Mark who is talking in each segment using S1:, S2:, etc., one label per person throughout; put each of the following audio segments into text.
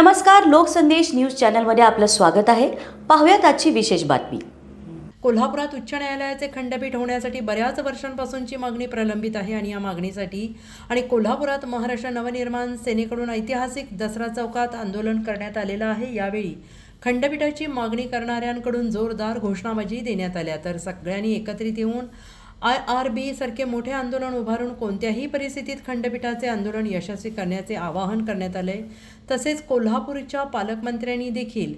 S1: नमस्कार लोकसंदेश न्यूज चॅनलमध्ये आपलं स्वागत आहे. पाहूयात आजची विशेष बातमी.
S2: कोल्हापुरात उच्च न्यायालयाचे खंडपीठ होण्यासाठी बऱ्याच वर्षांपासूनची मागणी प्रलंबित आहे आणि या मागणीसाठी आणि कोल्हापुरात महाराष्ट्र नवनिर्माण सेनेकडून ऐतिहासिक दसरा चौकात आंदोलन करण्यात आलेलं आहे. यावेळी खंडपीठाची मागणी करणाऱ्यांकडून जोरदार घोषणाबाजी देण्यात आल्या. तर सगळ्यांनी एकत्रित येऊन आय आर बी सारखे मोठे आंदोलन उभारून कोणत्याही परिस्थितीत खंडपीठाचे आंदोलन यशस्वी करण्याचे आवाहन करण्यात आले तसेच कोल्हापूरच्या पालकमंत्र्यांनी देखील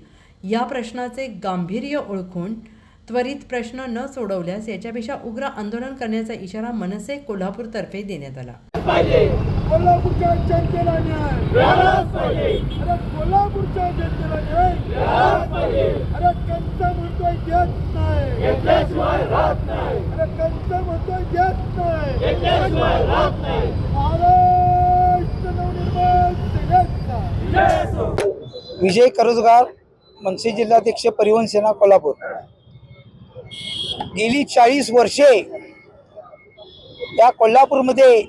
S2: या प्रश्नाचे गांभीर्य ओळखून त्वरित प्रश्न न सोडवल्यास याच्यापेक्षा उग्र आंदोलन करण्याचा इशारा मनसे कोल्हापूरतर्फे देण्यात आला.
S3: कोल्हापूरच्या जनतेला न्याय. कोल्हापूरच्या जनतेला न्याय. अरे म्हणतोय देत नाही. म्हणतोय देत नाही. महाराष्ट्र नवनिर्माण सेनेचा.
S4: विजय करजगार मनसे जिल्हाध्यक्ष परिवहन सेना कोल्हापूर. गेली चाळीस वर्षे या कोल्हापूरमध्ये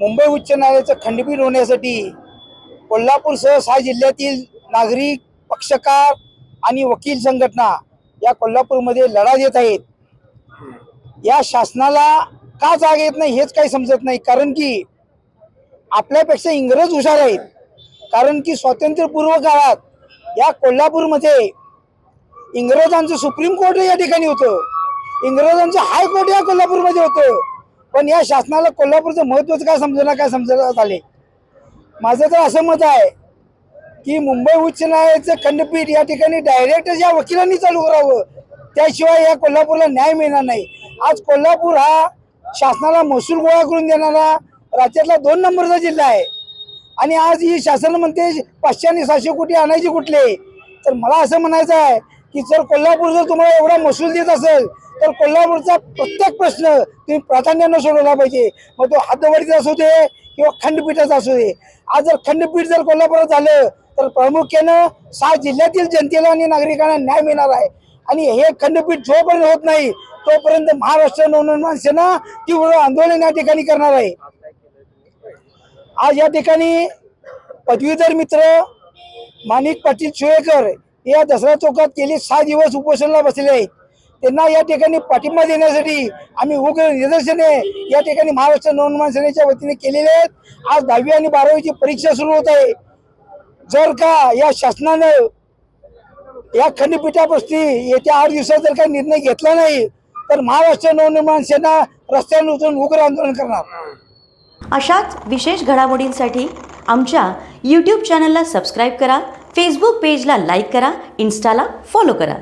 S4: मुंबई उच्च न्यायालयाचं खंडपीठ होण्यासाठी कोल्हापूरसह सहा जिल्ह्यातील नागरिक पक्षकार आणि वकील संघटना या कोल्हापूरमध्ये लढा देत आहेत. या शासनाला का जाग येत नाही हेच काही समजत नाही. कारण की आपल्यापेक्षा इंग्रज हुशार आहेत. कारण की स्वातंत्र्यपूर्व काळात या कोल्हापूरमध्ये इंग्रजांचं सुप्रीम कोर्ट या ठिकाणी होतं. इंग्रजांचं हायकोर्ट या कोल्हापूरमध्ये होतं. पण या शासनाला कोल्हापूरचं महत्त्वच काय समजेना काय समजण्यात आले माझं तर असं मत आहे की मुंबई उच्च न्यायालयाचं खंडपीठ या ठिकाणी डायरेक्ट या वकिलांनी चालू करावं त्याशिवाय या कोल्हापूरला न्याय मिळणार नाही. आज कोल्हापूर हा शासनाला महसूल गोळा करून देणारा राज्यातला दोन नंबरचा जिल्हा आहे. आणि आज ही शासन म्हणते पाचशे आणि सहाशे कोटी आणायचे कुठले? तर मला असं म्हणायचं आहे की जर कोल्हापूर जर तुम्हाला एवढा महसूल देत असेल तर कोल्हापूरचा प्रत्येक प्रश्न तुम्ही प्राधान्यानं सोडवला पाहिजे. मग तो हातवाडीचा असू दे किंवा खंडपीठाचा असू दे. आज जर खंडपीठ जर कोल्हापुरात झालं तर प्रामुख्यानं सहा जिल्ह्यातील जनतेला आणि नागरिकांना न्याय मिळणार आहे. आणि हे खंडपीठ जोपर्यंत होत नाही तोपर्यंत महाराष्ट्र नवनिर्माण सेना तीव्र आंदोलन या ठिकाणी करणार आहे. आज या ठिकाणी पदवीधर मित्र माणिक पाटील सुळेकर या दसरा चौकात गेले सहा दिवस उपोषणाला बसले आहेत. त्यांना या ठिकाणी पाठिंबा देण्यासाठी आम्ही उग्र निदर्शने या ठिकाणी महाराष्ट्र नवनिर्माण सेनेच्या वतीने केलेले आहेत. आज दहावी आणि बारावीची परीक्षा सुरू होत आहे. जर का या शासनानं या खंडपीठाप्रती येत्या आठ दिवसात जर काही निर्णय घेतला नाही तर महाराष्ट्र नवनिर्माण सेना रस्त्यावर उतरून उग्र आंदोलन करणार.
S1: अशाच विशेष घडामोडींसाठी आमच्या यूट्यूब चॅनलला सबस्क्राईब करा फेसबुक पेजला लाईक करा इन्स्टाला फॉलो करा.